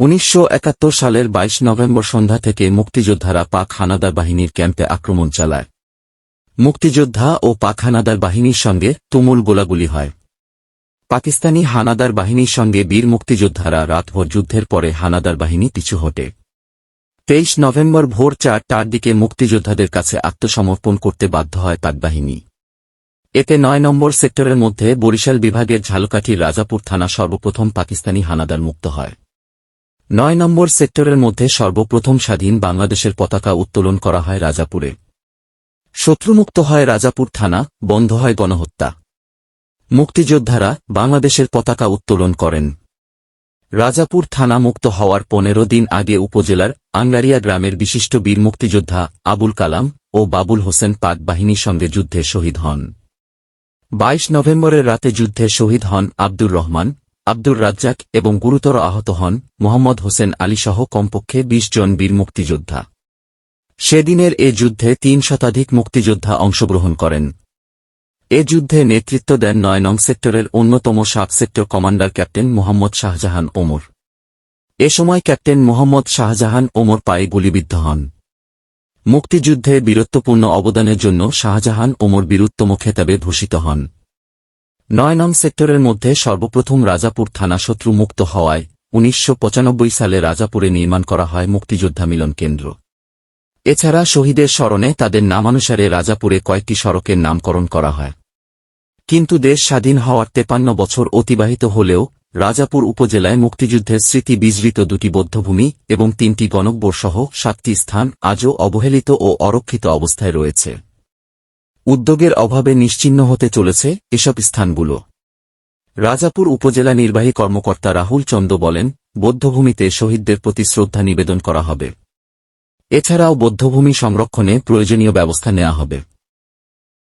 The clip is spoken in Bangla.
উনিশশো একাত্তর সালের ২২ নভেম্বর সন্ধ্যা থেকে মুক্তিযোদ্ধারা পাক হানাদার বাহিনীর ক্যাম্পে আক্রমণ চালায়। মুক্তিযোদ্ধা ও পাক হানাদার বাহিনীর সঙ্গে তুমুল গোলাগুলি হয়। পাকিস্তানি হানাদার বাহিনীর সঙ্গে বীর মুক্তিযোদ্ধারা রাতভর যুদ্ধের পরে হানাদার বাহিনী পিছু হটে। তেইশ নভেম্বর ভোর চারটার দিকে মুক্তিযোদ্ধাদের কাছে আত্মসমর্পণ করতে বাধ্য হয় পাক বাহিনী। এতে নয় নম্বর সেক্টরের মধ্যে বরিশাল বিভাগের ঝালকাঠির রাজাপুর থানা সর্বপ্রথম পাকিস্তানি হানাদার মুক্ত হয়। নয় নম্বর সেক্টরের মধ্যে সর্বপ্রথম স্বাধীন বাংলাদেশের পতাকা উত্তোলন করা হয় রাজাপুরে। শত্রুমুক্ত হয় রাজাপুর থানা, বন্ধ হয় গণহত্যা। মুক্তিযোদ্ধারা বাংলাদেশের পতাকা উত্তোলন করেন। রাজাপুর থানা মুক্ত হওয়ার পনেরো দিন আগে উপজেলার আংলারিয়া গ্রামের বিশিষ্ট বীর মুক্তিযোদ্ধা আবুল কালাম ও বাবুল হোসেন পাক বাহিনীর সঙ্গে যুদ্ধে শহীদ হন। বাইশ নভেম্বরের রাতে যুদ্ধে শহীদ হন আব্দুর রহমান আব্দুর রাজ্জাক এবং গুরুতর আহত হন মোহাম্মদ হোসেন আলীসহ কমপক্ষে ২০ জন বীর মুক্তিযোদ্ধা। সেদিনের এ যুদ্ধে তিন শতাধিক মুক্তিযোদ্ধা অংশগ্রহণ করেন। এ যুদ্ধে নেতৃত্ব দেন নয় নং সেক্টরের অন্যতম sub sector commander captain Mohammad Shahjahan Omar. এ সময় ক্যাপ্টেন মোহাম্মদ শাহজাহান ওমর পায়ে গুলিবিদ্ধ হন। মুক্তিযুদ্ধে বীরত্বপূর্ণ অবদানের জন্য শাহজাহান ওমর বীরুত্তম খেতাবে ভূষিত হন। নয় নং সেক্টরের মধ্যে সর্বপ্রথম রাজাপুর থানা শত্রু মুক্ত হওয়ায় উনিশশো পঁচানব্বই সালে রাজাপুরে নির্মাণ করা হয় মুক্তিযোদ্ধা মিলন কেন্দ্র। এছাড়া শহীদের স্মরণে তাদের নামানুসারে রাজাপুরে কয়েকটি সড়কের নামকরণ করা হয়। কিন্তু দেশ স্বাধীন হওয়ার তেপান্ন বছর অতিবাহিত হলেও রাজাপুর উপজেলায় মুক্তিযুদ্ধের স্মৃতি বিজড়িত দুটি বৌদ্ধভূমি এবং তিনটি গণকবরসহ সাতটি স্থান আজও অবহেলিত ও অরক্ষিত অবস্থায় রয়েছে। উদ্যোগের অভাবে নিশ্চিহ্ন হতে চলেছে এসব স্থানগুলো। রাজাপুর উপজেলা নির্বাহী কর্মকর্তা রাহুল চন্দ বলেন, বৌদ্ধভূমিতে শহীদদের প্রতি শ্রদ্ধা নিবেদন করা হবে। এছাড়াও বৌদ্ধভূমি সংরক্ষণে প্রয়োজনীয় ব্যবস্থা নেওয়া হবে।